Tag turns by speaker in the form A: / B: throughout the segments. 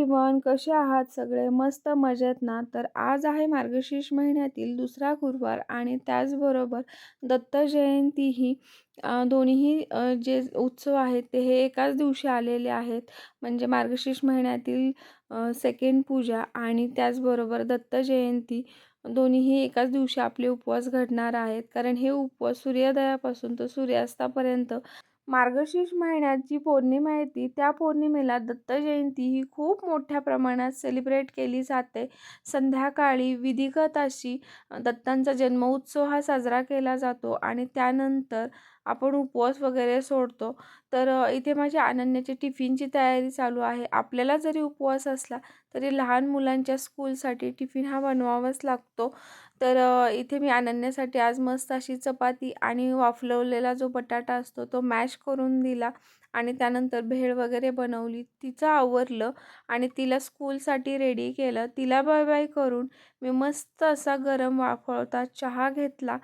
A: Everyone कसे आहात सगळे? मस्त मजेत ना? तर आज आहे मार्गशीर्ष महिन्यातील दुसरा गुरुवार आणि त्याचबरोबर दत्त जयंतीही दोन्हीही जे उत्सव आहेत ते हे एकाच दिवशी आलेले आहेत. म्हणजे मार्गशीर्ष महिन्यातील सेकंड पूजा आणि त्याचबरोबर दत्त जयंती दोन्हीही एकाच दिवशी आपले उपवास घडणार आहेत. कारण हे उपवास सूर्योदयापासून तर सूर्यास्तापर्यंत मार्गशीर्ष महिन्यात जी पौर्णिमा येते त्या पौर्णिमेला दत्त जयंती ही खूप मोठ्या प्रमाणात सेलिब्रेट केली जाते. संध्याकाळी विधिगत अशी दत्तांचा जन्मोत्सव हा साजरा केला जातो आणि त्यानंतर आपण उपवास वगैरे सोडतो. तर इथे माझ्या अनन्याची टिफिनची तयारी चालू आहे. आपल्याला जरी उपवास असला तरी लहान मुलांच्या स्कूलसाठी टिफिन हा बनवावाच लागतो. तर इथे मी अनन्यासाठी आज मस्त अशी चपाती आणि वाफलवलेला जो बटाटा असतो तो मॅश करून दिला आणि त्यानंतर भेळ वगैरे बनवली. तिचं आवरलं आणि तिला स्कूलसाठी रेडी केलं. तिला बाय बाय करून मी मस्त असा गरम वाफळता चहा घेतला.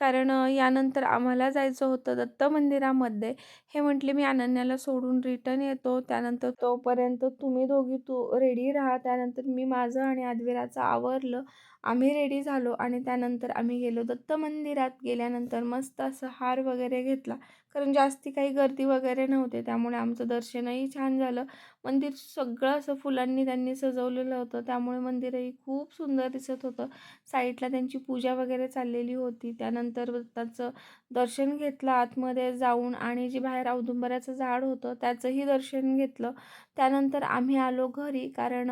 A: कारण यानंतर आम्हाला जायचं होतं दत्त मंदिरामध्ये. हे म्हटले मी अनन्याला सोडून रिटर्न येतो. त्यानंतर तोपर्यंत तुम्ही दोघी तू रेडी राहा. त्यानंतर मी माझं आणि अद्विराचं आवरलं. आम्ही रेडी झालो आणि त्यानंतर आम्ही गेलो दत्त मंदिरात. गेल्यानंतर मस्त असं हार वगैरे घेतला. कारण जास्ती काही गर्दी वगैरे नव्हते त्यामुळे आमचं दर्शनही छान झालं. मंदिर सगळं असं फुलांनी त्यांनी सजवलेलं होतं त्यामुळे मंदिरही खूप सुंदर दिसत होतं. साईडला त्यांची पूजा वगैरे चाललेली होती त्यानंतर त्याचं दर्शन घेतलं आतमध्ये जाऊन आणि जे बाहेर औदुंबराचं झाड होतं त्याचंही दर्शन घेतलं. त्यानंतर आम्ही आलो घरी कारण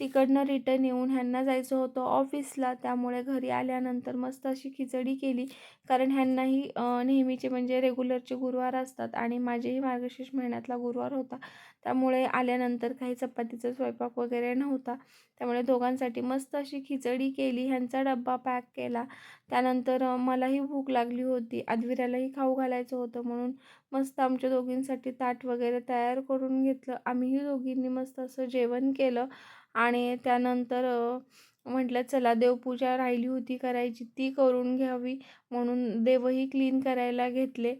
A: तिकडनं रिटर्न येऊन ह्यांना जायचं होतं ऑफिसला त्यामुळे घरी आल्यानंतर मस्त अशी खिचडी केली. कारण ह्यांनाही नेहमीचे म्हणजे रेग्युलर रेग्युलरचे गुरुवार असतात आणि माझेही मार्गशीर्ष महिन्यातला गुरुवार होता. त्यामुळे आल्यानंतर काही चपातीचा स्वयंपाक वगैरे नव्हता. त्यामुळे दोघांसाठी मस्त अशी खिचडी केली ह्यांचा डब्बा पॅक केला. त्यानंतर मलाही भूक लागली होती. अद्विरालाही खाऊ घालायचं होतं म्हणून मस्त आमच्या दोघींसाठी ताट वगैरे तयार करून घेतलं. आम्हीही दोघींनी मस्त असं जेवण केलं आणि त्यानंतर म्हटलं चला देवपूजा राहिली होती करायची ती करून घ्यावी म्हणून देवही क्लीन करायला घेतले.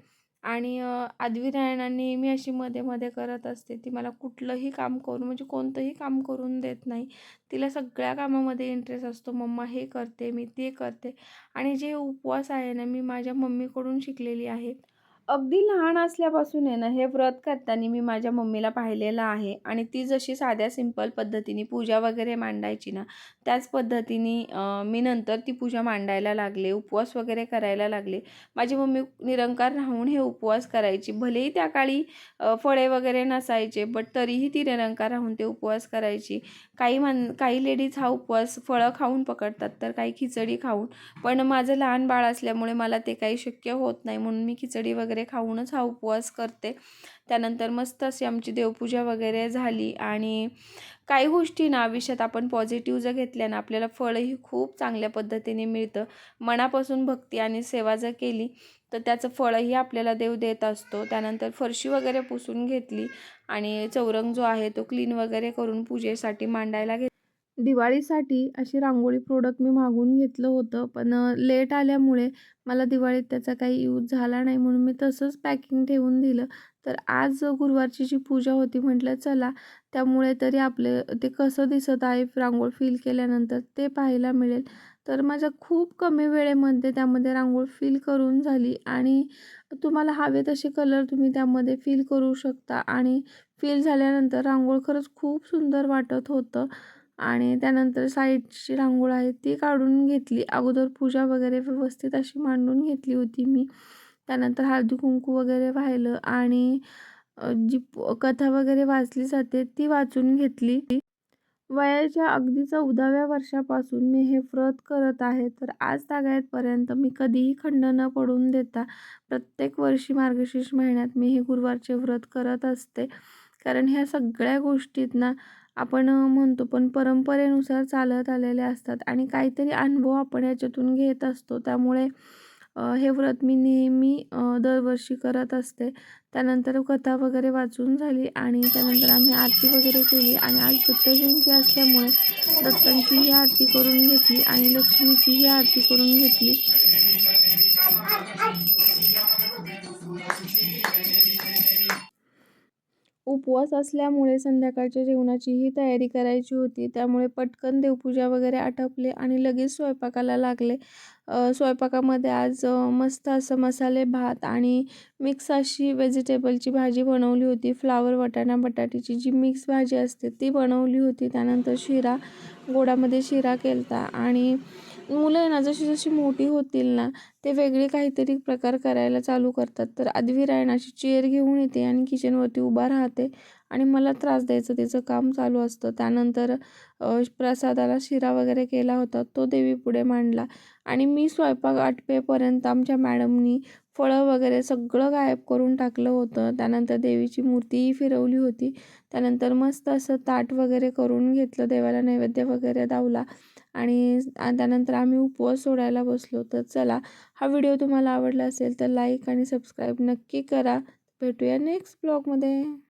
A: आणि आदवी रायणा नेहमी अशी मध्ये मध्ये करत असते ती मला कुठलंही काम करून म्हणजे कोणतंही काम करून देत नाही. तिला सगळ्या कामामध्ये इंटरेस्ट असतो मम्मा हे करते मी ते करते. आणि जे उपवास आहे ना मी माझ्या मम्मीकडून शिकलेली आहे. अगदी लहान असल्यापासून आहे ना हे व्रत करताना मी माझ्या मम्मीला पाहिलेलं आहे. आणि ती जशी साध्या सिंपल पद्धतीने पूजा वगैरे मांडायची ना त्याच पद्धतीने मी नंतर ती पूजा मांडायला लागले उपवास वगैरे करायला लागले. माझी मम्मी निरंकार राहून हे उपवास करायची. भलेही त्या काळी फळे वगैरे नसायचे बट तरीही ती निरंकार राहून ते उपवास करायची. काही मान काही लेडीज हा उपवास फळं खाऊन पकडतात तर काही खिचडी खाऊन. पण माझं लहान बाळ असल्यामुळे मला ते काही शक्य होत नाही म्हणून मी खिचडी वगैरे खाऊनच हा उपवास करते. त्यानंतर मस्त अशी आमची देवपूजा वगैरे झाली आणि काही गोष्टी ना आयुष्यात आपण पॉझिटिव्ह जर घेतल्या ना आपल्याला फळही खूप चांगल्या पद्धतीने मिळतं. मनापासून भक्ती आणि सेवा जर केली तर त्याचं फळही आपल्याला देव देत असतो. त्यानंतर फरशी वगैरे पुसून घेतली आणि चौरंग जो आहे तो क्लीन वगैरे करून पूजेसाठी मांडायला घेत दिवाळीसाठी अशी रांगोळी प्रोडक्ट मी मागून घेतलं होतं. पण लेट आल्यामुळे मला दिवाळीत त्याचा काही यूज झाला नाही म्हणून मी तसंच पॅकिंग ठेवून दिलं. तर आज गुरुवारची जी पूजा होती म्हटलं चला. त्यामुळे तरी आपले ते कसं दिसत आहे रांगोळ फील केल्यानंतर ते पाहायला मिळेल. तर माझ्या खूप कमी वेळेमध्ये त्यामध्ये रांगोळ फील करून झाली आणि तुम्हाला हवे तसे कलर तुम्ही त्यामध्ये फील करू शकता. आणि फील झाल्यानंतर रांगोळ खरंच खूप सुंदर वाटत होतं. आणि त्यानंतर साईडची रांगोळ आहे ती काढून घेतली. अगोदर पूजा वगैरे व्यवस्थित अशी मांडून घेतली होती मी. त्यानंतर हळदी कुंकू वगैरे वाहिलं आणि जी कथा वगैरे वाचली जाते ती वाचून घेतली. वयाच्या अगदी चौदाव्या वर्षापासून मी हे व्रत करत आहे. तर आज तागायतपर्यंत मी कधीही खंड न पडून देता प्रत्येक वर्षी मार्गशीर्ष महिन्यात मी हे गुरुवारचे व्रत करत असते. कारण ह्या सगळ्या गोष्टीत ना आपण म्हणतो पण परंपरेनुसार चालत आलेले असतात आणि काहीतरी अनुभव आपण याच्यातून घेत असतो. त्यामुळे हे व्रत मी नेहमी दरवर्षी करत असते. त्यानंतर कथा वगैरे वाचून झाली आणि त्यानंतर आम्ही आरती वगैरे केली आणि आज दत्त जयंती असल्यामुळे दत्तांचीही आरती करून घेतली आणि लक्ष्मीचीही आरती करून घेतली. उपवास असल्यामुळे संध्याकाळच्या जेवणाचीही तयारी करायची होती. त्यामुळे पटकन देवपूजा वगैरे आटपले आणि लगेच स्वयंपाकाला लागले. स्वयंपाकामध्ये आज मस्त असं मसाले भात आणि मिक्स अशी व्हेजिटेबलची भाजी बनवली होती. फ्लावर वटाणा बटाट्याची जी मिक्स भाजी असते ती बनवली होती. त्यानंतर शिरा गोडामध्ये शिरा केला आणि मुलं आहे ना जशी जशी मोठी होतील ना ते वेगळे काहीतरी प्रकार करायला चालू करतात. तर अद्विरा आहे ना अशी चेअर घेऊन येते आणि किचनवरती उभा राहते आणि मला त्रास द्यायचं तिचं काम चालू असतं. त्यानंतर प्रसादाला शिरा वगैरे केला होता तो देवीपुढे मांडला आणि मी स्वयंपाक आटपेपर्यंत आमच्या मॅडमनी फळं वगैरे सगळं गायब करून टाकलं होतं. त्यानंतर देवीची मूर्तीही फिरवली होती. त्यानंतर मस्त असं ताट वगैरे करून घेतलं देवाला नैवेद्य वगैरे दावला. आणि त्यानंतर आम्ही उपवास सोडायला बसलो. तर चला हा व्हिडिओ तुम्हाला आवडला असेल तर लाईक आणि सबस्क्राईब नक्की करा. भेटूया नेक्स्ट ब्लॉगमध्ये.